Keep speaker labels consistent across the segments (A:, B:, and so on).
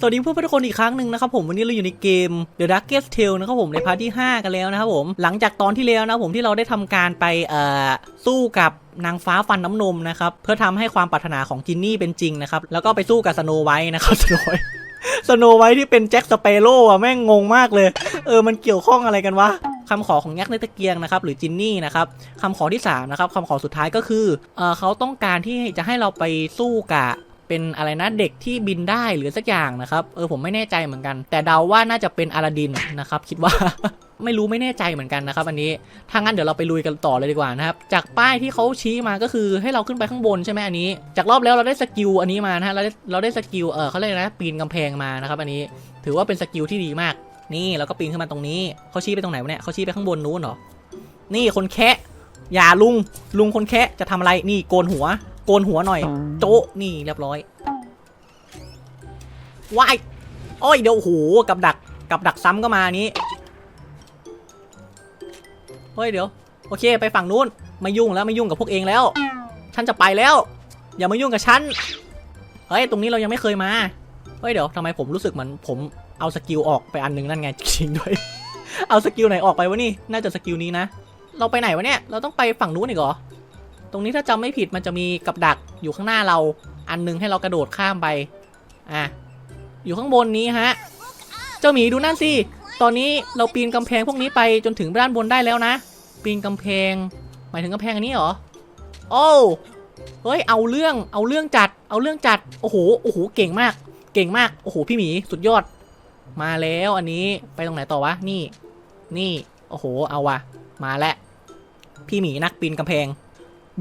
A: สวัสดีเพื่อนๆทุกคนอีกครั้งหนึ่งนะครับผมวันนี้เราอยู่ในเกม The Darkest Tale นะครับผมในพาร์ทที่ 5 กันแล้วนะครับผมหลังจากตอนที่แล้วนะครับผมที่เราได้ทำการไปเอ่อสู้กับนางฟ้าฟันน้ำนมนะครับเพื่อทำให้ความปรารถนาของจินนี่เป็นจริงนะครับแล้วก็ไปสู้กับสโนไวท์นะครับสโนไวท์สโนไวท์ที่เป็นแจ็คสเปโร่อะแม่งงงมากเลย เออมันเกี่ยวข้องอะไรกันวะคำขอของยักษ์ในตะเกียงนะครับหรือจินนี่นะครับคำขอที่สามนะครับคำขอสุดท้ายก็คือเออเขาต้องการที่จะให้เราไปสู้กับ เป็นอะไรนะเด็กที่บินได้หรือสักอย่างนะครับเออผมไม่แน่ใจเหมือนกัน แต่เดาว่าน่าจะเป็นอลาดินนะครับคิดว่าไม่รู้ไม่แน่ใจเหมือนกันนะครับอันนี้ถ้างั้นเดี๋ยวเราไปลุยกันต่อเลยดีกว่านะครับจากป้ายที่เขาชี้มาก็คือให้เราขึ้นไปข้างบนใช่ไหมอันนี้ จากรอบแล้วเราได้สกิลอันนี้มานะฮะเราได้เราได้สกิลเออเขาเรียกนะปีนกำแพงมานะครับอันนี้ถือว่าเป็นสกิลที่ดีมาก นี่เราก็ปีนขึ้นมาตรงนี้เขาชี้ไปตรงไหนวะเนี่ยเขาชี้ไปข้างบนนู้นเหรอนี่คนแคะอย่าลุงลุงคนแคะจะทำอะไรนี่โกนหัว โกนหัวหน่อย โจ๊ะนี่เรียบร้อยว้ายโอ้ยเดี๋ยวโอ้โหกับดักกับดักซ้ำก็มาอันนี้เฮ้ยเดี๋ยว โอเคไปฝั่งนู้นไม่ยุ่งแล้วไม่ยุ่งกับพวกเองแล้ว ฉันจะไปแล้ว อย่ามายุ่งกับฉันเฮ้ยตรงนี้เรายังไม่เคยมาเฮ้ยเดี๋ยวทำไมผมรู้สึกเหมือนผมเอาสกิลออกไปอันนึงนั่นไงจริงด้วย เอาสกิลไหนออกไปวะนี่ น่าจะสกิลนี้นะ เราไปไหนวะเนี่ย เราต้องไปฝั่งนู้นอีกเหรอ ตรงนี้ถ้าจำไม่ผิดมันจะมีกับดักอยู่ข้างหน้าเรา อันหนึงให้เรากระโดดข้ามไป อะ อยู่ข้างบนนี้ฮะ เจ้าหมีดูนั่นสิ ตอนนี้เราปีนกำแพงพวกนี้ไปจนถึงด้านบนได้แล้วนะ ปีนกำแพง หมายถึงกำแพงอันนี้เหรอ โอ้ เฮ้ย เอาเรื่อง เอาเรื่องจัด เอาเรื่องจัด โอ้โห โอ้โห เก่งมาก เก่งมาก โอ้โห พี่หมีสุดยอด มาแล้วอันนี้ ไปตรงไหนต่อวะ นี่ นี่ โอ้โห เอาวะ มาแล้ว พี่หมีนักปีนกำแพง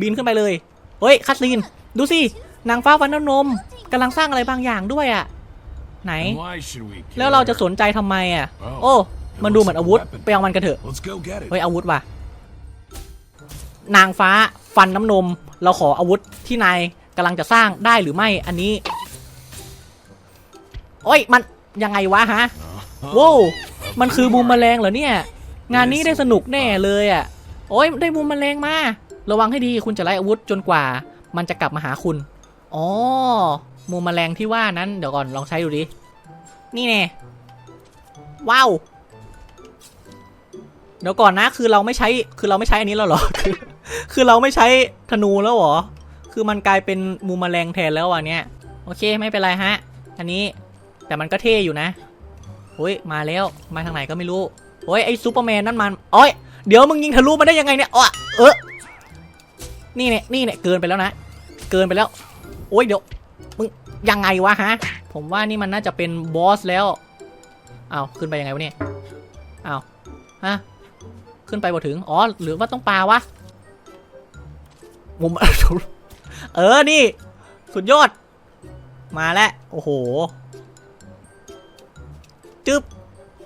A: บินขึ้นไปเลย เฮ้ยคัสซีน ดูสิ นางฟ้าฟันน้ำนมกำลังสร้างอะไรบางอย่างด้วยอะไหน
B: And why should we
A: แล้วเราจะส
B: care?
A: นใจทำไมอะ
B: Oh,
A: โอ้ มันดูเหมือนอาวุธ
B: weapon.
A: ไปเอามันกันเถอะ
B: Let's go get it.
A: เฮ้ยอาวุธว่ะ นางฟ้าฟันน้ำนม เราขออาวุธที่นายกำลังจะสร้างได้หรือไม่อันนี้ โอ้ยมันยังไงวะฮะ
B: Uh-huh.
A: โว้วมันคือบูมแมลงเหรอเนี่ย งานนี้ได้สนุกแน่เลยอะ โอ้ยได้บูมแมลงมา ระวังให้ดีคุณจะไล่อาวุธจนกว่า มันจะกลับมาหาคุณ อ๋อบูมแมลงที่ว่านั้นเดี๋ยวก่อนลองใช้ดูดิ นี่แน่ว้าวเดี๋ยวก่อนนะคือเราไม่ใช้คือเราไม่ใช้อันนี้แล้วหรอคือคือเราไม่ใช้ธนูแล้วหรอ คือมันกลายเป็นมูมแมลงแทนแล้วอะเนี่ยโอเคไม่เป็นไรฮะ อันนี้แต่มันก็เท่อยู่นะเฮ้ยมาแล้วมาทางไหนก็ไม่รู้เฮ้ยไอซูเปอร์แมนนั่นมันโอ้ยเดี๋ยวมึงยิงทะลุมาได้ยังไงเนี่ยอ๋อเออ นี่เนี่ยนี่เนี่ยเกินไปแล้วนะ เกินไปแล้ว โอ้ยเดี๋ยวมึงยังไงวะฮะ ผมว่านี่มันน่าจะเป็นบอสแล้วเอาขึ้นไปยังไงวะเนี่ยเอาฮะ ขึ้นไปบ่ถึง อ๋อ หรือว่าต้องปลาวะมุมเออ นี่ สุดยอด มาแล้ว โอ้โห จึ๊บ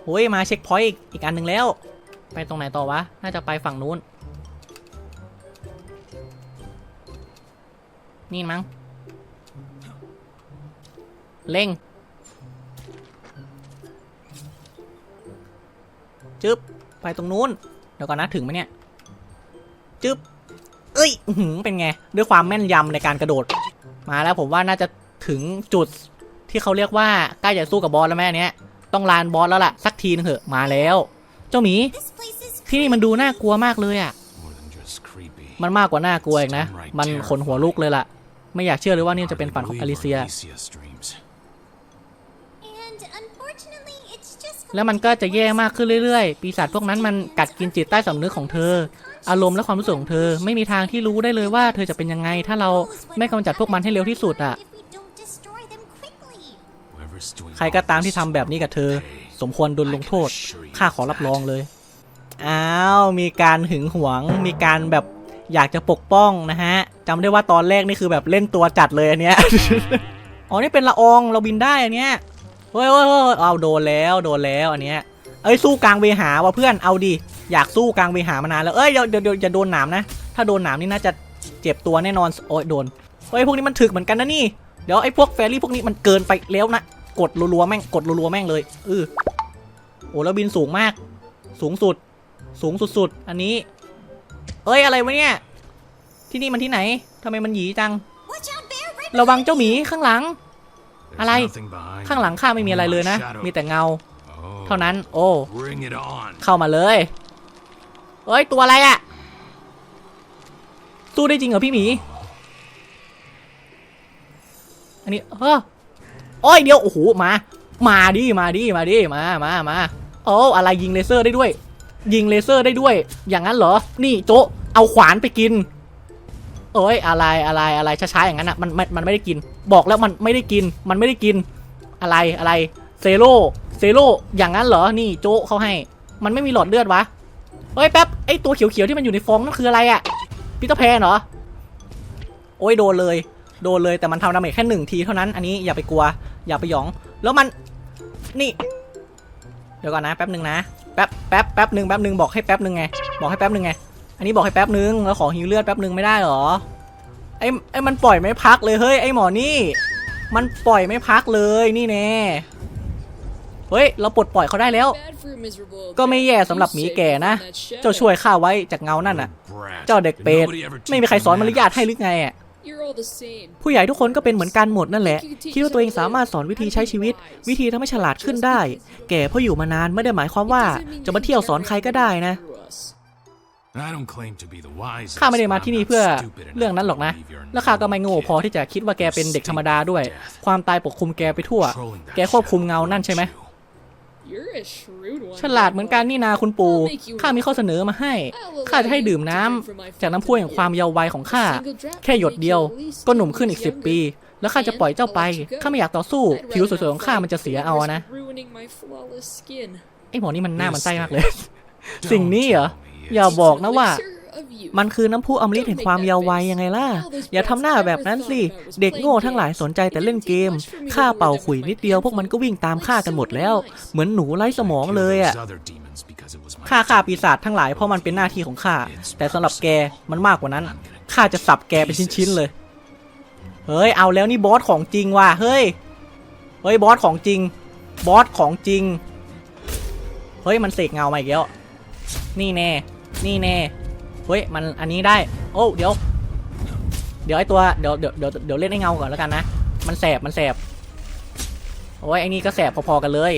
A: โอ้ย มาเช็คพอยต์อีกอันหนึ่งแล้ว ไปตรงไหนต่อวะ น่าจะไปฝั่งนู้น นี่มั้งเร่ง จึ๊บ ไปตรงนู้น เดี๋ยวก่อนนะถึงไหมเนี่ย จึ๊บ เอ้ยหือเป็นไง ด้วยความแม่นยำในการกระโดด มาแล้วผมว่าน่าจะถึงจุดที่เขาเรียกว่าใกล้จะสู้กับบอสแล้วแม่เนี้ย ต้องลานบอสแล้วล่ะ สักทีนึงเถอะ มาแล้ว เจ้าหมี ที่นี่มันดูน่ากลัวมากเลยอะมันมากกว่าน่ากลัวอีกนะ มันขนหัวลุกเลยล่ะ ไม่อยากเชื่อเลยว่านี่จะเป็นฝันของอลิเซีย
B: Alicia's dreams.
C: And unfortunately, it's just
A: แล้วมันก็จะแย่มากขึ้นเรื่อยๆ ปีศาจพวกนั้นมันกัดกินจิตใต้สำนึกของเธอ อารมณ์และความรู้สึกของเธอ ไม่มีทางที่รู้ได้เลยว่าเธอจะเป็นยังไง ถ้าเราไม่กำจัดพวกมันให้เร็วที่สุดอะ
C: if we don't destroy them quickly.
B: Whoever's doing
A: ใครก็ตามที่ทำแบบนี้กับเธอ สมควรโดนลงโทษ ข้าขอรับรองเลย อ้าว มีการหึงหวง มีการแบบ อยากจะปกป้องนะฮะจำได้ว่าตอนแรกนี่คือแบบเล่นตัวจัดเลยอันเนี้ยอ๋อนี่เป็นละอองเราบินได้อันเนี้ยเฮ้ยเฮ้ยเอาโดนแล้วโดนแล้วอันเนี้ยเอ้ยสู้กลางเวหาว่ะเพื่อนเอาดิอยากสู้กลางเวหามานานแล้วเอ้ยเดี๋ยวเดี๋ยวเดี๋ยวอย่าโดนหนามนะ ถ้าโดนหนามนี่น่าจะเจ็บตัวแน่นอนโอ้ยโดนเฮ้ยพวกนี้มันถึกเหมือนกันนะนี่เดี๋ยวไอ้พวกแฟรี่พวกนี้มันเกินไปแล้วนะกดรัวๆแม่งกดรัวๆแม่งเลยเออโอ้แล้วบินสูงมาก สูงสุด สูงสุดๆอันนี้ เอ้ยอะไรวะเนี่ย ที่นี่มันที่ไหนทำไมมันหยีจัง
C: Watch out, bear! Right
A: ระวังเจ้าหมีข้างหลัง
B: There's
A: อะไร
B: nothing behind
A: ข้างหลังข้าไม่มีอะไรเลยนะ
B: Only my shadow.
A: มีแต่เงา
B: Oh,
A: เท่านั้น โอ้
B: Bring it on.
A: เข้ามาเลย เฮ้ย ตัวอะไรอะสู้ได้จริงเหรอพี่หมี อันนี้เฮ้อโอ้ยเดี๋ยว โอ้โห มา มาดิ มาดิ มาดิ มา มา มา โอ้อะไรยิงเลเซอร์ได้ด้วย ยิงเลเซอร์ได้ด้วย อย่างนั้นเหรอ นี่โจะ เอาขวานไปกิน เอ้ยอะไรอะไรอะไรช้าๆอย่างนั้นอะมันมันมันไม่ได้กิน บอกแล้วมันไม่ได้กิน มันไม่ได้กิน อะไรอะไรเซโร่เซโร่อย่างนั้นเหรอนี่โจะเขาให้ มันไม่มีหลอดเลือดวะเฮ้ยแป๊บไอตัวเขียวๆที่มันอยู่ในฟองนั่นคืออะไรอะปีเตอร์แพนเหรอโอ้ยโดนเลยโดนเลยแต่มันทำดาเมจแค่หนึ่งทีเท่านั้นอันนี้อย่าไปกลัว อย่าไปหยอง แล้วมันนี่เดี๋ยวก่อนนะแป๊บหนึ่งนะแป๊บแป๊บแป๊บหนึ่งแป๊บหนึ่งบอกให้แป๊บหนึ่งไงบอกให้แป๊บหนึ่งไง อันนี้บอกให้แป๊บหนึ่งแล้วขอฮิวเลือดแป๊บหนึ่งไม่ได้หรอไอ้ไอ้มันปล่อยไม่พักเลยเฮ้ยไอ้หมอนี่ มันปล่อยไม่พักเลยนี่แน่เฮ้ยเราปลดปล่อยเขาได้แล้ว ก็ไม่แย่สำหรับหมีแก่นะ เจ้าช่วยข้าไว้จากเงานั่นน่ะ เจ้าเด็กเปรตไม่มีใครสอนมารยาทให้หรือไงอะผู้ใหญ่ทุกคนก็เป็นเหมือนกันหมดนั่นแหละ คิดว่าตัวเองสามารถสอนวิธีใช้ชีวิต วิธีทำให้ฉลาดขึ้นได้ แก่เพราะอยู่มานานไม่ได้หมายความว่า จะมาเที่ยวสอนใครก็ได้นะ ข้าไม่ได้มา
B: but
A: ที่
B: I'm
A: นี่
B: not
A: เพื่อ
B: stupid enough
A: เรื่องนั้นหรอกนะ
B: to believe you're
A: และข้าก็ไม่
B: not
A: โง่พอ
B: kid.
A: ที่จะคิดว่าแกเป็นเด็กธรรมดาด้วย ความตายปกคลุมแกไปทั่ว
B: Controlling that
A: แกควบคุมเงานั่นใช่ไหม
B: shadow,
D: You're a shrewd one.
A: ฉลาดเหมือนกันนี่นาคุณปู่ ข้ามีข้อเสนอมาให้ ข้าจะให้ดื่มน้ำจากน้ำพุแห่งความเยาว์วัยของข้า แค่หยดเดียว ก็หนุ่มขึ้นอีกสิบปี แล้วข้าจะปล่อยเจ้าไป ข้าไม่อยากต่อสู้ ผิวสวยๆของข้ามันจะเสียเอานะ
D: Ruining my flawless skin.
A: ไอ้หมอนี่มันหน้ามันไส้มากเลย สิ่งนี้เหรอ อย่าบอกนะว่า มันคือน้ำพุอมฤตแห่งความเยาว์วัยยังไงล่ะ อย่าทำหน้าแบบนั้นสิ เด็กโง่ทั้งหลายสนใจแต่เล่นเกมข้าเป่าขุยนิดเดียวพวกมันก็วิ่งตามข้ากันหมดแล้ว เหมือนหนูไร้สมองเลยอะ
B: Those other demons because it was my
A: ข้าฆ่าปีศาจทั้งหลายเพราะมันเป็นหน้าที่ของข้า แต่สำหรับแกมันมากกว่านั้นข้าจะสับแกเป็นชิ้นๆเลย เฮ้ยเอาแล้วนี่บอสของจริงว่ะเฮ้ย เฮ้ยบอสของจริง บอสของจริง เฮ้ยมันเสกเงามาอีกแล้ว นี่แน่ นี่แน่เฮ้ยมันอันนี้ได้ โอ้เดี๋ยว เดี๋ยวไอตัวเดี๋ยวเดี๋ยวเดี๋ยวเดี๋ยวเล่นไอ้เงาก่อนแล้วกันนะ มันแสบมันแสบโอ้ยไอนี่ก็แสบพอๆกันเลย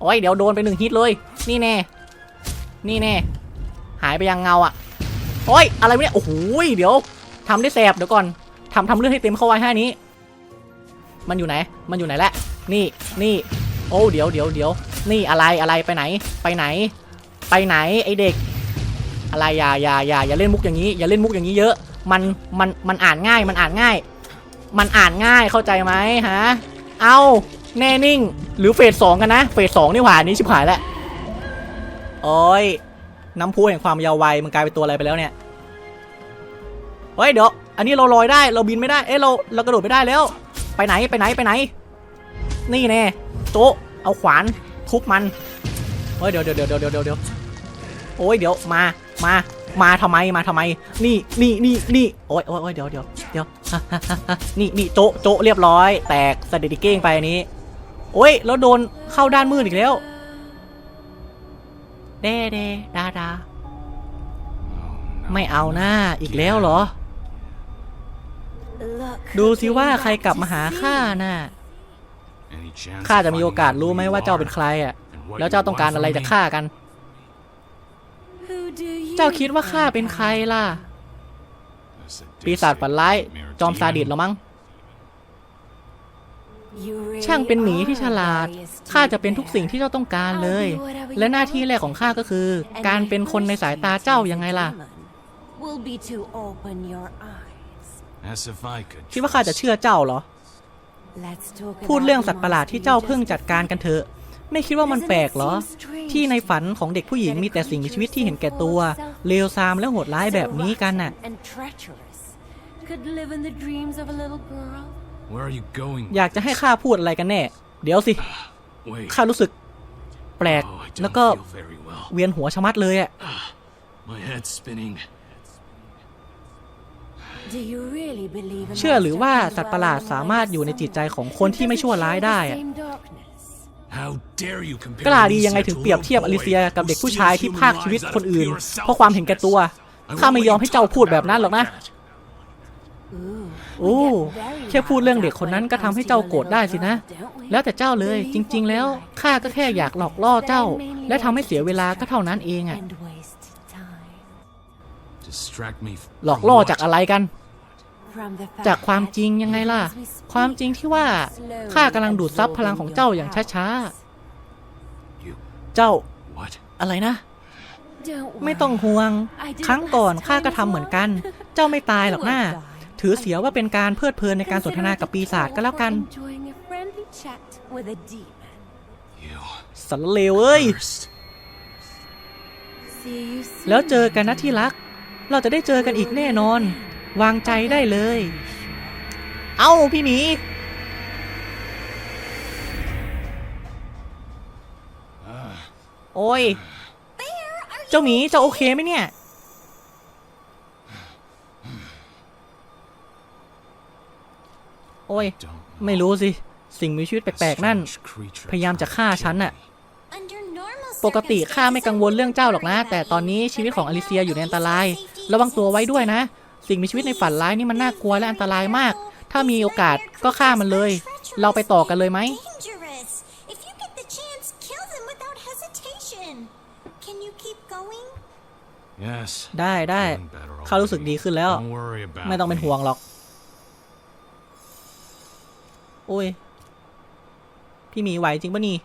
A: โอ้ยเดี๋ยวโดนไปหนึ่งฮิตเลย นี่แน่ นี่แน่ หายไปยังเงาอะโอ้ยอะไรเนี่ยโอ้โหยเดี๋ยวทำได้แสบเดี๋ยวก่อนทำทำเรื่องให้เต็มเข้าไว้ให้นี้ มันอยู่ไหน มันอยู่ไหนละนี่นี่ โอ้เดี๋ยวเดี๋ยวเดี๋ยว นี่อะไรอะไรไปไหน ไปไหน ไปไหนไอเด็ก อะไรอย่าอย่าอย่าอย่าเล่นมุกอย่างนี้ อย่าเล่นมุกอย่างนี้เยอะ มันมันมันอ่านง่ายมันอ่านง่าย มันอ่านง่ายเข้าใจไหมฮะ เอาแน่นิ่ง หรือเฟสสองกันนะ เฟสสองนี่หว่านนี้ชิบหายแล้วโอ้ยน้ำพุแห่งความยาววัยมันกลายเป็นตัวอะไรไปแล้วเนี่ยเฮ้ยเดี๋ยวอันนี้เราลอยได้เราบินไม่ได้เอ้เราเรากระโดดไม่ได้แล้ว ไปไหนไปไหนไปไหน นี่แน่โต๊ะเอาขวาน ทุบมันเฮ้ยเดี๋ยวเดี๋ยวเดี๋ยวเดี๋ยวเดี๋ยวเดี๋ยวโอ้ยเดี๋ยวมามามาทำไมมาทำไม นี่นี่นี่นี่โอ้ยโอ้ยโอ้ยเดี๋ยวเดี๋ยวเดี๋ยวนี่นี่โจะโจะเรียบร้อย แตกสเตดิเก้งไปอันนี้ โอ้ยแล้วโดนเข้าด้านมืดอีกแล้วเด้เด้ดาดาไม่เอาหน้าอีกแล้วเหรอ ดูสิว่าใครกลับมาหาข้าน่ะ ข้า
B: of
A: จะมีโอกาส
B: finding
A: รู้
B: out
A: ไหม
B: who
A: ว่า
B: you
A: เจ้าเป็น
B: are
A: ใครอะ
B: and what
A: แล้ว
B: you
A: เจ้าต้องการ
B: want
A: อะไร
B: from
A: จาก
B: me?
A: ข้ากัน เจ้าคิดว่าข้าเป็นใครล่ะ
B: A sadistic
A: ปีศาจฝันร้าย
B: nightmare
A: จอมซาดิส
B: demon?
A: เหรอมั้ง ช่างเป็นหมีที่ฉลาด ข้าจะเป็นทุกสิ่งที่เจ้าต้องการเลย และหน้าที่แรกของข้าก็คือ การเป็นคนในสายตาเจ้ายังไงล่ะ
E: will be to open your eyes.
B: As if I could
A: คิดว่าข้าจะเชื่อเจ้าเหรอ
E: Let's talk
A: พูดเรื่องสัตว์ประหลาดที่เจ้าเพิ่งจัดการกันเถอะ ไม่คิดว่ามันแปลกเหรอ ที่ในฝันของเด็กผู้หญิงมีแต่สิ่งมีชีวิตที่เห็นแก่ตัว เลวทรามและโหดร้ายแบบนี้กันน่ะ
E: and treacherous could live in the dreams of a little girl.
B: Where are you going?
A: อยากจะให้ข้าพูดอะไรกันแน่ เดี๋ยวสิ
B: Wait.
A: ข้ารู้สึก แปลก
B: Oh, I
A: แล้ว
B: don't
A: ก็
B: feel very well.
A: เวียนหัวชะมัดเลยอะ
B: My head's spinning.
A: เชื่อหรือว่า
E: monsters
A: สัตว์ประหลาด
E: dwelling
A: สามารถอยู่ในจิตใจของคนที่ไม่ชั่วร้ายได้อะ
E: Same darkness.
B: How dare you compare
A: กล้าดียังไง
B: Alicia
A: ถึง
B: to
A: เปรียบ
B: little
A: เทียบ
B: boy
A: อลิเซียกับเด็กผู้ชายที่
B: who
A: พาก
B: steals
A: ชีวิต
B: human
A: คนอื่น
B: lives out of
A: เพราะความเห็นแก่ตัว
B: pure selfishness. I
A: ข้า
B: won't
A: ไม่
B: let
A: ยอม
B: you
A: ให้เจ้า
B: talk
A: พูดแบบนั้นหรอก
B: about
A: นะ
B: that.
E: Ooh,
A: โอ้
E: we get very
A: แค่พูดเรื่อง
E: wrapped
A: เด็ก
E: up
A: คน
E: when
A: นั้น
E: it
A: ก็ทำ
E: comes
A: ให้
E: to
A: เจ้า
E: your
A: โกรธได้สินะ
E: little girl, don't we?
A: แล้วแต่เจ้าเลยจริง ๆ แล้วข้าก็แค่อยากหลอกล่อเจ้า และทำให้เสียเวลาก็เท่านั้นเองอะ
E: And
A: หลอก
B: from
A: ล่อ
B: what?
A: จากอะไรกัน
E: From the fact
A: จากความ
E: that
A: จริงยังไงล่ะ
E: as we speak,
A: ความจริงที่ว่า
E: slowly
A: ข้ากำลังดูดซับพลังของเจ้าอย่าง
E: absorbing
A: ช้า
E: your powers.
B: You.
A: ๆเจ้า
B: What?
A: อะไรนะ
E: Don't
A: ไม่ต้อง
E: worry.
A: ห่วง
E: I did it
A: ครั้งก่อน
E: last
A: ข้าก็
E: time
A: ทำ
E: as
A: เหมือน
E: well.
A: กัน เจ้าไม่ตายหรอก
E: You
A: นะ
E: won't die.
A: ถือเสียว่าเป็นการเพลิดเพลินในการสนทนากับปีศาจก็แล้วกัน
E: Consider it a reward for enjoying a friendly chat with a demon.
B: You.
A: สันเลวเอ้ย
B: First.
E: See you soon.
A: แล้วเจอกันนะที่รัก เราจะได้เจอกันอีกแน่นอน วางใจได้เลย เอ้าพี่หมีโอ้ย เจ้าหมีเจ้าโอเคไหมเนี่ย โอ้ย
B: Don't
A: ไม่รู้สิ สิ่งมีชีวิตแปลกๆ นั่น
B: strange creature
A: พยายามจะฆ่าฉันน่ะ
C: Under normal
A: ปกติข้าไม่กังวลเรื่องเจ้าหรอกนะ แต่ตอนนี้ชีวิตของอลิเซียอยู่ในอันตราย ระวังตัวไว้ด้วยนะ สิ่งมีชีวิตในฝันร้ายนี่มันน่ากลัวและอันตรายมาก ถ้ามีโอกาสก็ฆ่ามันเลย เราไปต่อกันเลยไหม
C: Dangerous. If you get the chance, kill them without hesitation. Can you keep going?
B: Yes.
A: ได้ได้
B: Feeling better
A: ข้ารู้สึก
B: already.
A: ดีขึ้นแล้ว
B: Don't worry about
A: ไม่ต้องเป็น
B: me.
A: ห่วงหรอก โอ้ย พี่หมีไหวจริงปะนี่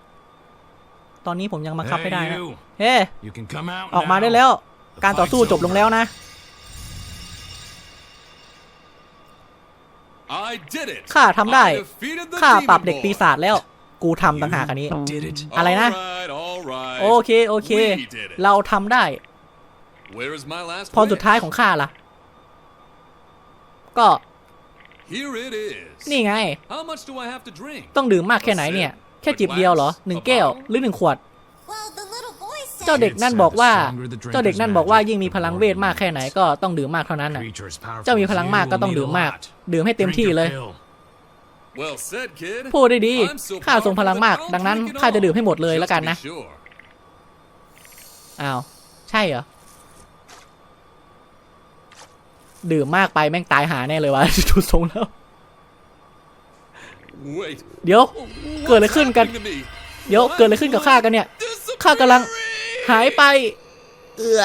A: ตอนนี้ผมยังบังคับไม่ได้
B: Hey,
A: นะ
B: you.
A: เฮ้
B: You can come out
A: ออกมา
B: now.
A: ได้แล้ว การต่อสู้จบลงแล้วนะ ข้าทำได้
F: I defeated the
A: ข้า
F: demon
A: ปรับเด็ก
F: boy.
A: ปีศาจแล้ว กูทำต่างหากอันนี้
B: Did it.
A: อะไรนะ
F: All right, all right.
A: โอเค โอเค
F: We did it.
A: เราทำได้
F: Where is my last
A: พรสุดท้าย
F: wish?
A: ของข้าล่ะ ก็
F: Here it is.
A: นี่ไง
F: How much do I have to drink?
A: ต้องดื่มมากแค่ไหนเนี่ย แค่จิบเดียวเหรอหนึ่งแก้วหรือหนึ่งขวด เจ้าเด็กนั่นบอกว่า เจ้าเด็กนั่นบอกว่ายิ่งมีพลังเวทมากแค่ไหนก็ต้องดื่มมากเท่านั้นน่ะ
B: Creature as powerful
A: เจ้ามี
B: as
A: พลัง
B: you
A: มากก็
B: will
A: ต้อง
B: need
A: ดื่ม
B: a
A: มาก
B: lot.
A: ดื่มให้เต็ม
B: Drink
A: ที่
B: your
A: เลย
B: pill.
F: Well said, kid.
A: พูดได้ดี
F: I'm so
A: ข้าทรงพลังมาก
F: powerful that
A: ดังนั้น
F: I'll drink it
A: ข้าจะดื่ม
F: all.
A: ให้หมดเลย
F: Just
A: แล้วกัน
F: to be
A: นะ
F: sure.
A: อ้าว ใช่เหรอ ดื่มมากไปแม่งตายหาแน่เลยวะดูทรงแล้ว
F: Wait.
A: เดี๋ยว เกิดอะไร
F: What's
A: ขึ้นกัน
F: happening to me?
A: เดี๋ยวเกิดอะไรขึ้นกับข้ากันเนี่ย ข้ากำลัง หายไป เอือ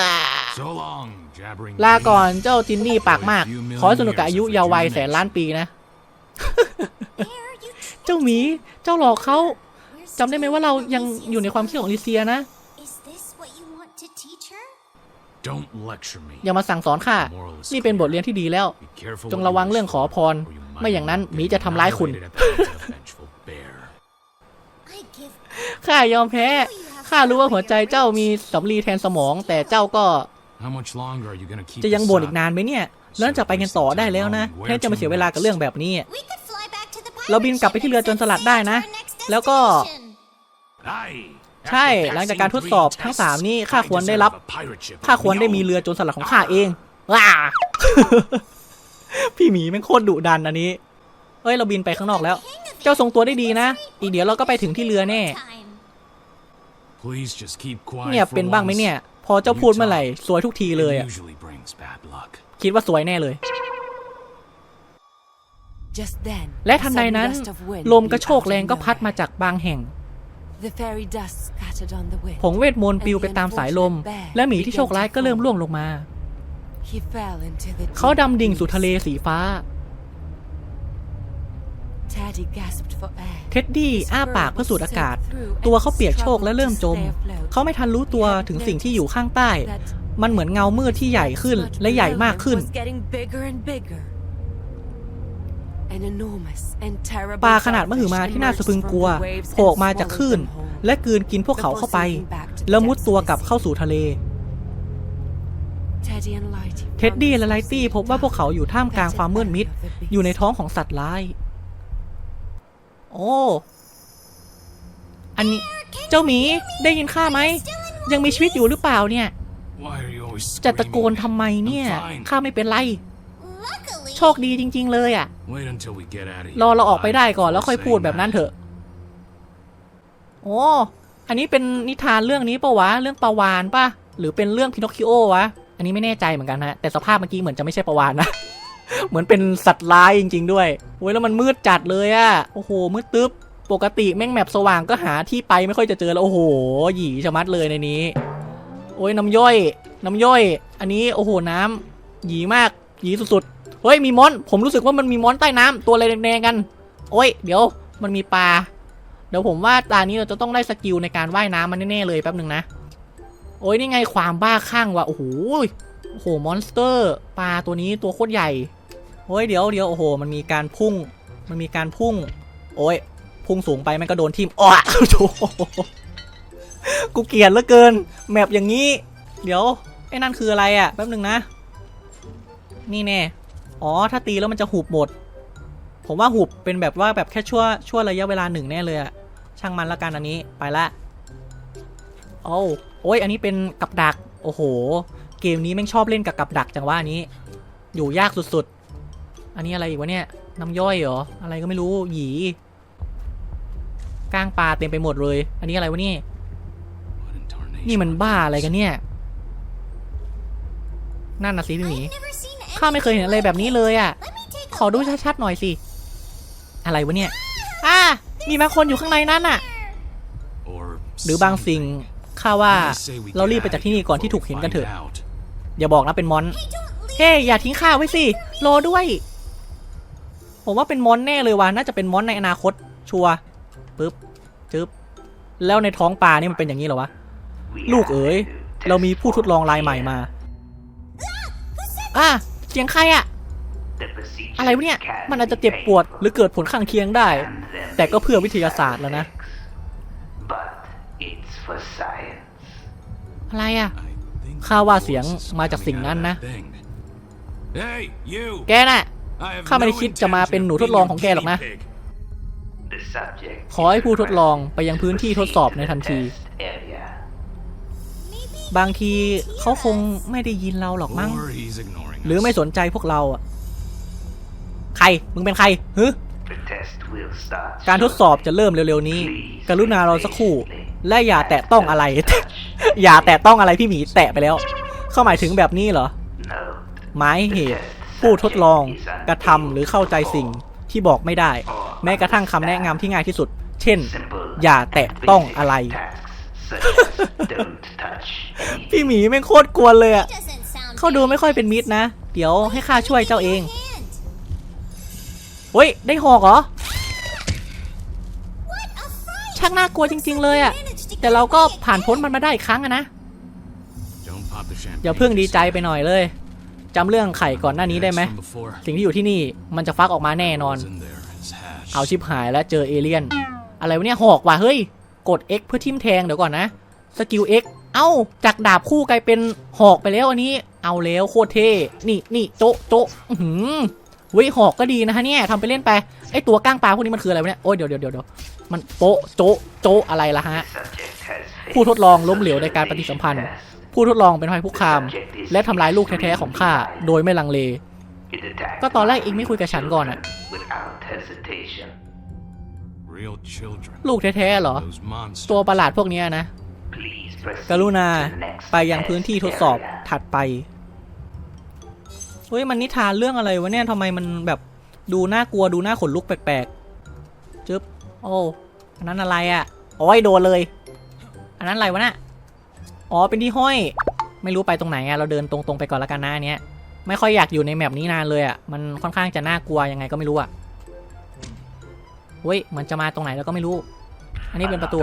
B: So long, jabbering
A: ลาก่อน
B: beast.
A: เจ้าจินนี่ปากมาก ขอให้สนุกกับอายุยาววัยแสนล้านปีนะ
C: There, you
A: เจ้าหมี เจ้าหลอกเขา
C: We're
A: จำได้ไหมว่าเรายังอยู่ในความคิดของลิเซียนะ
C: Is this what you want to teach her?
B: Don't lecture me.
A: อย่ามาสั่งสอนข้านี่เป็นบทเรียนที่ดีแล้ว
B: Be careful
A: จง
B: what
A: ระ
B: you
A: วัง
B: wish
A: เรื่องขอ
B: for,
A: พร
B: or you might
A: ไม่อย่างนั้น
B: get
A: หมีจะทำร้ายคุณ
B: annihilated at the hands of a vengeful bear.
C: I give
A: ข้ายอมแพ้ ข้ารู้ว่าหัวใจเจ้ามีสำลีแทนสมอง แต่เจ้าก็
B: How much longer are you gonna keep
A: จะยัง
B: this
A: บ่น
B: up?
A: อีกนานไหมเนี่ยแล้วจะไปกันต่อได้แล้วนะแทนจะมาเสียเวลากับเรื่องแบบนี้
C: We could fly back to the pirate
A: เราบินกลับไปที่เรือโจรสลัดได้นะ
C: ship and set sail to our next
A: แล้วก็
C: destination.
B: Aye.
A: ใช่
B: After
A: หลังจากการทด
B: passing
A: สอบ
B: three
A: ทั้ง
B: tests,
A: สามนี่ข้า
B: I
A: ควรได้
B: deserve
A: รับ
B: a pirate ship
A: ข้า
B: of
A: ควร
B: my
A: ได้มี
B: own.
A: เรือโจรสลัดของข้าเองว้าพี่หมีแม่งโคตรดุดันอันนี้ เอ้ยเราบินไปข้างนอกแล้ว เจ้าทรงตัวได้ดีนะ อีกเดี๋ยวเราก็ไปถึงที่เรือแน่ เงียบ
B: for
A: เป็นบ้างไหม
B: once.
A: เนี่ย พอเจ้าพูดเมื่อไหร่ สวยทุกทีเลย
B: It
A: อะ
B: usually brings bad luck.
A: คิดว่าสวยแน่เลย
E: Just then,
A: และ
E: a
A: ทันใด
E: sudden
A: นั้น
E: gust of wind
A: ลมกระ
E: blew
A: โชก
E: out of
A: แรงก็พัดมา
E: nowhere.
A: จากบางแห่ง
E: The fairy dust scattered on the wind.
A: ผงเวทมนต์ปลิวไปตามสายลม และหมีที่โชคร้ายก็เริ่มร่วงลงมา
E: He fell into the
A: เขา
E: deep
A: ดำดิ่งสู่
E: blue
A: ทะเล
E: sea.
A: สีฟ้า เท็ดดี้
E: His
A: อ้า
E: fur
A: ปากเพื่อสูด
E: was
A: อากาศ
E: soaked through
A: ตัว
E: and
A: เขาเปียกโชกและเริ่มจม
E: struggled to stay afloat.
A: เขาไม่ทันรู้ตัวถึงสิ่งที่อยู่ข้างใต้
E: That
A: มันเหมือนเงามืดที่ใหญ่ขึ้น
E: sludge
A: และใหญ่
E: below
A: มาก
E: him
A: ขึ้น
E: was getting bigger and bigger. An enormous and terrible
A: ปลาขนาดมหึมา
E: starfish
A: ที่น่าสะพรึง
E: emerged
A: กลัว
E: from the waves
A: โผล่อ
E: and
A: อกมาจาก
E: swallowed
A: คลื่น
E: them whole.
A: และกลืนกินพวกเขาเข้าไป แล้วมุดตัวกลับเข้าสู่ทะเล
E: Teddy and Lighty
A: เท็ดดี้
E: found
A: และไล
E: themselves
A: ตี้
E: in
A: พบว่าพวกเขาอยู่ท่ามกลางความมืดมิด
E: of the beast.
A: อยู่ในท้องของสัตว์ร้าย โอ้ อันนี้เจ้าหมีได้ยินข้าไหม ยังมีชีวิตอยู่หรือเปล่าเนี่ย
B: Why are you always
A: จะตะโกน
B: screaming?
A: ทำไมเนี่ย
B: I'm fine.
A: ข้าไม่เป็นไร
C: Luckily,
A: โชคดีจริง ๆ เลยอะ
B: Wait until we get out of here.
A: รอเราออกไปได้ก่อนแล้วค่อย
B: before
A: พูดแบบ
B: saying
A: นั้น
B: that.
A: เถอะ โอ้ อันนี้เป็นนิทานเรื่องนี้ปะวะ เรื่องปลาวานปะหรือเป็นเรื่องพินอคคิโอวะ อันนี้ไม่แน่ใจเหมือนกันฮะ แต่สภาพเมื่อกี้เหมือนจะไม่ใช่ปลาวานนะ เหมือนเป็นสัตว์ร้ายจริง ๆ ด้วยโอ้ยแล้วมันมืดจัดเลยอะโอ้โห มืดตึ๊บ ปกติแม่งแมปสว่างก็หาที่ไปไม่ค่อยจะเจอแล้ว โอ้โห หยีชะมัดเลยในนี้ โอ้ยน้ำย่อย น้ำย่อย อันนี้โอ้โหน้ำหยีมาก หยีสุดๆ เฮ้ยมีมอน ผมรู้สึกว่ามันมีมอนใต้น้ำตัวอะไรแดงๆกัน โอ้ย เดี๋ยวมันมีปลา เดี๋ยวผมว่าตานี้เราจะต้องได้สกิลในการว่ายน้ำมันแน่ๆเลยแป๊บหนึ่งนะ โอ้ยนี่ไงความบ้าคลั่งว่ะ โอ้โห โอ้โห มอนสเตอร์ ปลาตัวนี้ตัวโคตรใหญ่ โอ้ยเดี๋ยวเดี๋ยวโอ้โห มันมีการพุ่ง มันมีการพุ่ง โอ้ย พุ่งสูงไปมันก็โดนทิ่มอ้อโอ้โหกูเกลียดเหลือเกิน แมปอย่างนี้ เดี๋ยว ไอ้นั่นคืออะไรอะ่ะ แป๊บหนึ่งนะ นี่แน่ อ๋อ ถ้าตีแล้วมันจะหุบหมด ผมว่าหุบเป็นแบบว่าแบบแค่ชั่วชั่วระยะเวลาหนึ่งแน่เลยอะช่างมันละกันอันนี้ ไปละโอ้โอ้ย อันนี้เป็นกับดัก โอ้โห เกมนี้แม่งชอบเล่นกับกับดักจังว่านนี้ อยู่ยากสุดๆ อันนี้อะไรอีกวะเนี่ยน้ำย่อยเหรอ อะไรก็ไม่รู้ หยีก้างปลาเต็มไปหมดเลย อันนี้อะไรวะนี่ นี่มันบ้าอะไรกันเนี่ย นั่นนะสิพี่หมีข้าไม่เคยเห็นอะไรแบบนี้เลยอะ่ะ ขอดูชัดๆหน่อยสิ อะไรวะเนี่ย อ่า มีบางคนอยู่ข้างในนั่นน่ะ หรือบางสิ่ง ข้าว่า เรารีบไปจากที่นี่ก่อนที่ถูกเห็นกันเถอะ อย่าบอกนะเป็นมอน เฮ้ยอย่าทิ้งข้าไว้สิ รอด้วย ผมว่าเป็นมอนแน่เลยว่ะน่าจะเป็นมอนในอนาคตชัวร์ปึ๊บจึ๊บแล้วในท้องปลานี่มันเป็นอย่างนี้เหรอวะลูกเอ๋ยเรามีผู้ทดลองรายใหม่มาอะเสียงใครอะอะไรวะเนี่ยมันอาจจะเจ็บปวดหรือเกิดผลข้างเคียงได้ แต่ก็เพื่อวิทยาศาสตร์แล้วนะ
G: But it's for science.
A: อะไรอะ
B: I think
A: ข้าว่าเสียง
B: something's
A: มาจากสิ่ง
B: coming
A: นั้น
B: out of
A: นะ
B: that thing. Hey, you!
A: แกน่ะ
B: I have
A: ข้าไม่ได้
B: no
A: คิดจะมาเป็นหนูทดลองของแกหรอกนะ
B: intention of being your
G: The subject
A: ขอให้ผู้ทดลองไปยังพื้นที่ทดสอบในทันที
G: test area.
A: บางทีเขาคงไม่ได้ยินเราหรอก
B: guinea
A: มั้ง
B: pig. Or he's ignoring
A: หรือ
B: us.
A: ไม่สนใจพวกเราอะใคร มึงเป็นใครฮึ
G: The test will start.
A: การทดสอบจะเริ่มเร็วๆนี้ กรุณาเราสักครู่ และอย่าแตะต้องอะไร อย่าแตะต้องอะไรพี่หมีแตะไปแล้ว เข้าหมายถึงแบบนี้เหรอ
G: Note.
A: หมายเหตุ ผู้ทดลองกระทำหรือเข้าใจสิ่งที่บอกไม่ได้ แม้กระทั่งคำแนะนำที่ง่ายที่สุด เช่น
G: Simple
A: อย่าแตะต้องอะไร
G: tasks such as don't touch anything.
A: พี่หมีแม่งโคตรกวนเลยอะ
C: Doesn't sound
A: เขาดูไม่ค่อยเป็นมิตรนะ เดี๋ยวให้ข้าช่วยเจ้าเอง
C: hand.
A: เฮ้ย ได้หอกเหรอ
C: What a fright!
A: ช่างน่ากลัวจริง ๆ เลยอะ
C: Managed to
A: แต่เราก็ผ่านพ้นมันมาได้อีกครั้งอะนะ
B: Don't pop the champagne.
A: อย่าเพิ่งดีใจไปหน่อยเลย จำเรื่องไข่ก่อนหน้านี้ได้ไหมสิ่งที่อยู่ที่นี่มันจะฟักออกมาแน่นอน เอาชิบหายแล้วเจอเอเลี่ยน อะไรวะเนี่ยหอกว่ะเฮ้ย กด X เพื่อทิมแทงเดี๋ยวก่อนนะ สกิล X เอ้า จากดาบคู่กลายเป็นหอกไปแล้วอันนี้ เอาแล้วโคตรเท่นี่นี่โจะโจะอื้อหือเว้ยหอกก็ดีนะฮะเนี่ยทำไปเล่นไปไอตัวก้างปลาพวกนี้มันคืออะไรวะเนี่ยโอ้ยเดี๋ยวเดี๋ยวเดี๋ยวมันโป๊ะโจะโจะอะไรล่ะฮะผู้ทดลองล้มเหลวในการปฏิสัมพันธ์ ผู้ทดลองเป็นภัยคุกคาม และทำลายลูกแท้ๆของข้าโดยไม่ลังเล
G: It attacked
A: ก็ตอนแรกเองไม่คุยกับฉันก่อนอะ
G: without hesitation.
B: Real children.
A: ลูกแท้ๆเหรอ
B: Those monsters.
A: ตัวประหลาดพวกเนี้ยนะ
G: Please proceed
A: กรุณา
G: to the next
A: ไปยังพื้นที่ทดสอบ
G: test area.
A: ถัดไป เฮ้ย มันนิทานเรื่องอะไรวะเนี่ยทำไมมันแบบดูน่ากลัวดูน่าขนลุกแปลกๆ จึ๊บ โอ้อันนั้นอะไรอะ่ะ โอ้ยโดนเลย อันนั้นอะไรวะน่ะ อ๋อเป็นที่ห้อย ไม่รู้ไปตรงไหนอะเราเดินตรงๆไปก่อนละกันนะอันเนี้ยไม่ค่อยอยากอยู่ในแมปนี้นานเลยอะมันค่อนข้างจะน่ากลัวยังไงก็ไม่รู้อะเฮ้ยมือนจะมาตรงไหนแล้วก็ไม่รู้ อันนี้เป็นประตู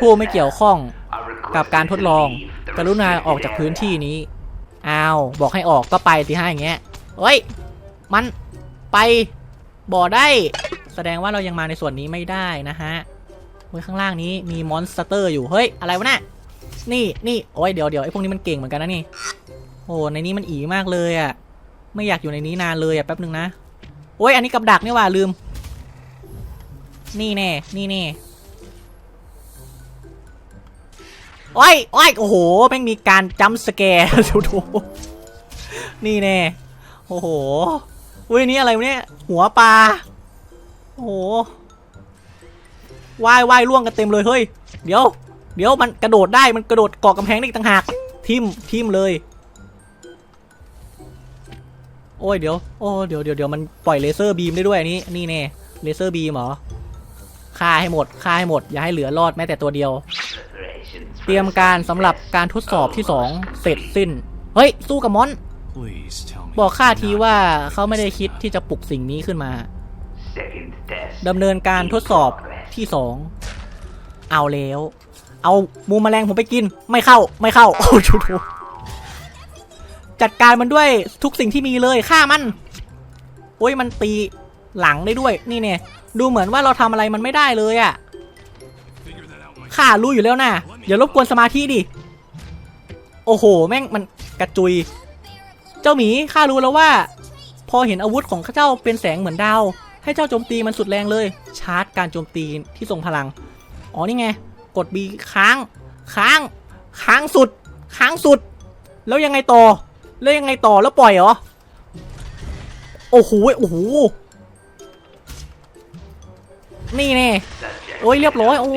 A: ผู้ไม่เกี่ยวข้องกับการทดลอง กรุณาออกจากพื้นที่นี้อ้าวบอกให้ออกก็ไปสิฮะอย่างเงี้ยเฮ้ย มันไปบ่อได้ แสดงว่าเรายังมาในส่วนนี้ไม่ได้นะฮะเฮ้ยข้างล่างนี้มีมอนสเตอร์อยู่ เฮ้ย อะไรวะน่ะ นี่นี่โอ้ยเดี๋ยวเดี๋ยวไอ้พวกนี้มันเก่งเหมือนกันนะนี่ โอ้ในนี้มันอีมากเลยอะ่ะ ไม่อยากอยู่ในนี้นานเลยอะ่ะแป๊บนึงนะ โอ้ยอันนี้กับดักนี่ว่าลืม นี่แน่ นี่แน่ โอ้ยโอ้ยโอ้โหแม่งมีการจัมสแกร์ดูดูนี่แน่ โอ้โหอุ้ยนี่อะไรเนี่ย หัวปลา โอ้โหว่ายว่ายล่วงกันเต็มเลยเฮ้ย เดี๋ยว เดี๋ยวมันกระโดดได้มันกระโดดเกาะกำแพงได้อีกต่างหากทิมทิมเลย โอ้ยเดี๋ยวโอ้เดี๋ยวเดี๋ยวเดี๋ยวมันปล่อยเลเซอร์บีมได้ด้วยอันนี้นี่แน่เลเซอร์บีมเหรอฆ่าให้หมดฆ่าให้หมด อย่าให้เหลือรอดแม้แต่ตัวเดียว เตรียมการสำหรับการทดสอบที่สองเสร็จสิ้น เฮ้ย สู้กับมอน บอกข้าทีว่าเขาไม่ได้คิดที่จะปลุกสิ่งนี้ขึ้นมาดำเนินการทดสอบที่สองเอาแล้ว เอามูมแมลงผมไปกิน ไม่เข้าไม่เข้า โอ้ชูทูจัดการมันด้วยทุกสิ่งที่มีเลยฆ่ามัน โอ้ยมันตีหลังได้ด้วยนี่เนี่ยดูเหมือนว่าเราทำอะไรมันไม่ได้เลยอะ่ะข้ารู้อยู่แล้วนะอย่ารบกวนสมาธิดิ โอ้โห แม่งมันกระจุย เจ้าหมีข้ารู้แล้วว่า พอเห็นอาวุธของข้าเจ้าเป็นแสงเหมือนดาว ให้เจ้าโจมตีมันสุดแรงเลย ชาร์จการโจมตีที่ทรงพลัง อ๋อนี่ไง กดบีค้าง ค้าง ค้างสุด ค้างสุด แล้วยังไงต่อ แล้วยังไงต่อ แล้วปล่อยเหรอ โอ้โห โอ้โห นี่แน่โอ้ยเรียบร้อย โอ้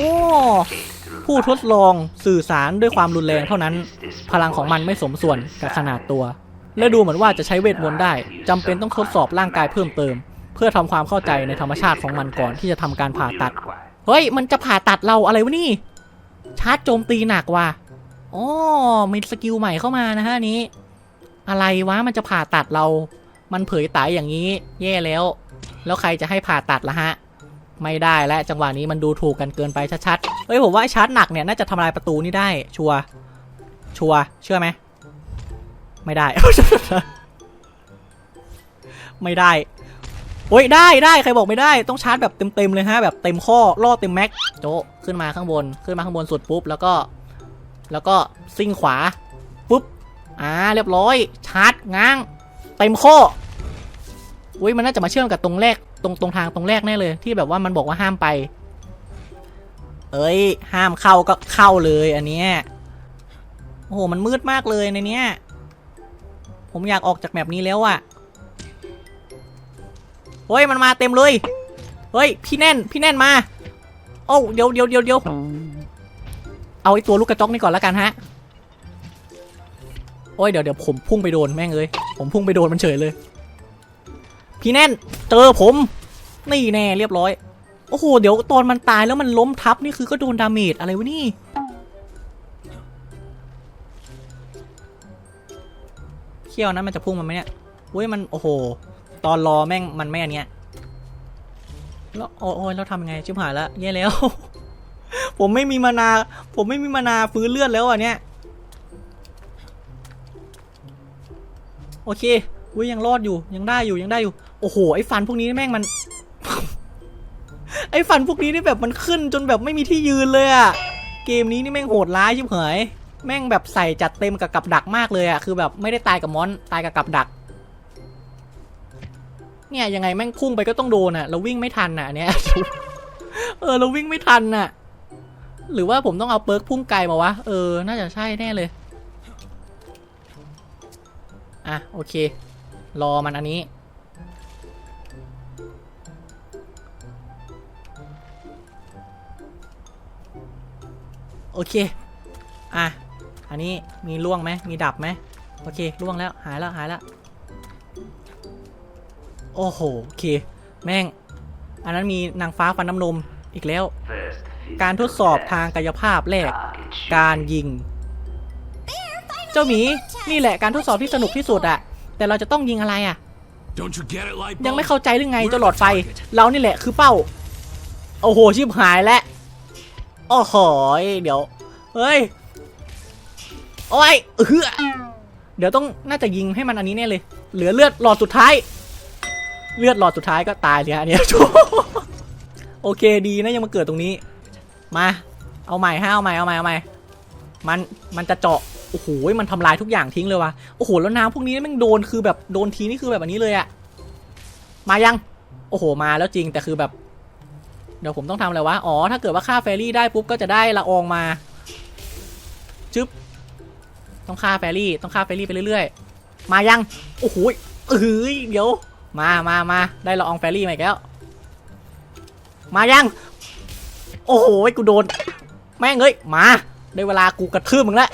A: ผู้ทดลองสื่อสารด้วยความรุนแรงเท่านั้น พลังของมันไม่สมส่วนกับขนาดตัว และดูเหมือนว่าจะใช้เวทมนต์ได้จำเป็นต้องทดสอบร่างกายเพิ่มเติม เพื่อทำความเข้าใจในธรรมชาติของมันก่อนที่จะทำการผ่าตัด เฮ้ย มันจะผ่าตัดเราอะไรวะนี่ ชาร์จโจมตีหนักว่ะอ๋อมีสกิลใหม่เข้ามานะฮะนี้ อะไรวะ มันจะผ่าตัดเรา มันเผยไตายอย่างนี้ แย่แล้ว แล้วใครจะให้ผ่าตัดละฮะ ไม่ได้และจังหวะนี้มันดูถูกกันเกินไปชัดๆ เฮ้ย ผมว่าไอ้ชาร์จหนักเนี่ยน่าจะทำลายประตูนี่ได้ ชัวร์ชัวร์เชื่อไหม ไม่ได้ ไม่ได้ โอ้ยได้ได้ใครบอกไม่ได้ต้องชาร์จแบบเต็มๆเลยฮะแบบเต็มข้อล่อเต็มแม็กโจขึ้นมาข้างบนขึ้นมาข้างบนสุดปุ๊บแล้วก็ แล้วก็ซิ่งขวาปุ๊บอ่าเรียบร้อย ชาร์จง้างเต็มข้ออุ้ยมันน่าจะมาเชื่อมกับตรงแรกตรงตรงทางตรงแรกแน่เลย ที่แบบว่ามันบอกว่าห้ามไป เอ้ย ห้ามเข้าก็เข้าเลยอันเนี้ยโอ้โหมันมืดมากเลยในเนี้ยผมอยากออกจากแมปนี้แล้วอะ เฮ้ยมันมาเต็มเลย เฮ้ยพี่แน่นพี่แน่นมา โอ้าเดี๋ยวเดี๋ยวเดี๋ยวเดี๋ยวเอาไอตัวลูกกระจอกนี่ก่อนแล้วกันฮะ โอ้ยเดี๋ยวเดี๋ยวผมพุ่งไปโดนแม่งเลย ผมพุ่งไปโดนมันเฉยเลย พี่แน่นเจอผม นี่แน่เรียบร้อย โอ้โหเดี๋ยวตอนมันตายแล้วมันล้มทับนี่คือก็โดนดาเมจอะไรวะนี่เขี้ยวนั้นมันจะพุ่งมันไหมเนี่ยเว้ยมันโอ้โห ตอนรอแม่งมันไม่อันเนี้ยแล้วโอ้ยแล้วทำยังไงชิบหายแล้วแย่แล้ว ผมไม่มีมานา ผมไม่มีมานาฟื้นเลือดแล้วอะเนี่ยโอเคอุ้ยยังรอดอยู่ยังได้อยู่ยังได้อยู่ โอ้โหไอ้ฟันพวกนี้แม่งมัน ไอ้ฟันพวกนี้นี่แบบมันขึ้นจนแบบไม่มีที่ยืนเลยอะเกมนี้นี่แม่งโหดร้ายชิบหายแม่งแบบใส่จัดเต็มกับกับดักมากเลยอะคือแบบไม่ได้ตายกับมอนตายกับกับดัก เนี่ยยังไงแม่งพุ่งไปก็ต้องโดนอะเราวิ่งไม่ทันอะอันเนี้ยเออเราวิ่งไม่ทันอะหรือว่าผมต้องเอาเปิร์กพุ่งไกลมาวะ เออ น่าจะใช่แน่เลย อะ โอเค รอมันอันนี้ โอเค อะ อันนี้มีล่วงไหมมีดับไหม โอเคล่วงแล้วหายแล้วหายแล้ว โอ้โหโอเค แม่ง อันนั้นมีนางฟ้าฟันน้ำนมอีกแล้ว
G: First
A: การทดสอบทางกายภาพแรก
G: target
A: การยิง เจ้าหมี นี่แหละการทดสอบที่สนุกที่สุดอะแต่เราจะต้องยิงอะไรอะ
B: Don't you get it, light
A: ยัง
B: bulb?
A: ไม่เข้าใจหรือไงเจ้าหลอดไฟ เรานี่แหละคือเป้า โอ้โห ชิบหายแล้วโอ้โหยเดี๋ยว เฮ้ย โอ้ยเออเดี๋ยวต้องน่าจะยิงให้มันอันนี้แน่เลย เหลือเลือดหลอดสุดท้าย เลือดหลอดสุดท้ายก็ตายเลยฮะเนี่ยโอเคดีนะยังมาเกิดตรงนี้ มา เอาใหม่ฮะเอาใหม่เอาใหม่เอาใหม่มันมันจะเจาะโอ้โหมันทำลายทุกอย่างทิ้งเลยว่ะโอ้โหแล้วน้ำพวกนี้ม่งโดนคือแบบโดนทีนี่คือแบบอันนี้เลยอะมายัง โอ้โหมาแล้วจริงแต่คือแบบ เดี๋ยวผมต้องทำอะไรวะอ๋อถ้าเกิดว่าฆ่าแฟรี่ได้ปุ๊บก็จะได้ละอองมาจึ๊บต้องฆ่าแฟรี่ต้องฆ่าแฟรี่ไปเรื่อยๆ มายัง โอ้โหเอ้ยเดี๋ยว มามามาได้ละอองแฟรี่มาอีกแล้ว มายัง โอ้โหกูโดน แม่งเอ้ย มา ได้เวลากูกระทืบมึงแล้ว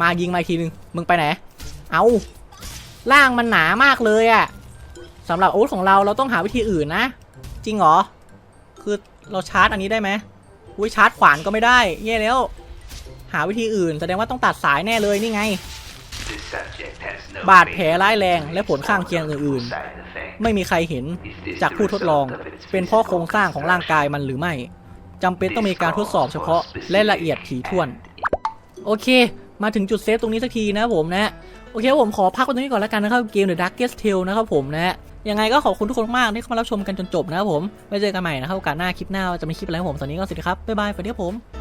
A: มายิงมาอีกทีนึง มึงไปไหน เอาล่างมันหนามากเลยอะสำหรับอาวุธของเราเราต้องหาวิธีอื่นนะ จริงเหรอ คือเราชาร์จอันนี้ได้ไหมอุ้ยชาร์จขวานก็ไม่ได้แย่แล้ว หาวิธีอื่น แสดงว่าต้องตัดสายแน่เลยนี่ไง บาดแผลร้ายแรงและผลข้างเคียงอื่นๆ ไม่มีใครเห็นจากผู้ทดลอง เป็นเพราะโครงสร้างของร่างกายมันหรือไม่จำเป็นต้องมีการทดสอบเฉพาะและละเอียดถี่ถ้วน โอเค มาถึงจุดเซฟตรงนี้สักทีนะผมนะโอเคผมขอพักไว้ตรงนี้ก่อนแล้วกันนะครับเกม The Darkest Tale นะครับผมนะยังไงก็ขอบคุณทุกคนมากที่เข้ามารับชมกันจนจบนะครับผมไว้เจอกันใหม่นะครับโอกาสหน้าคลิปหน้าจะมีคลิปอะไรของผมตอนนี้ก็สวัสดีครับบ๊ายบายสวัสดีครับผม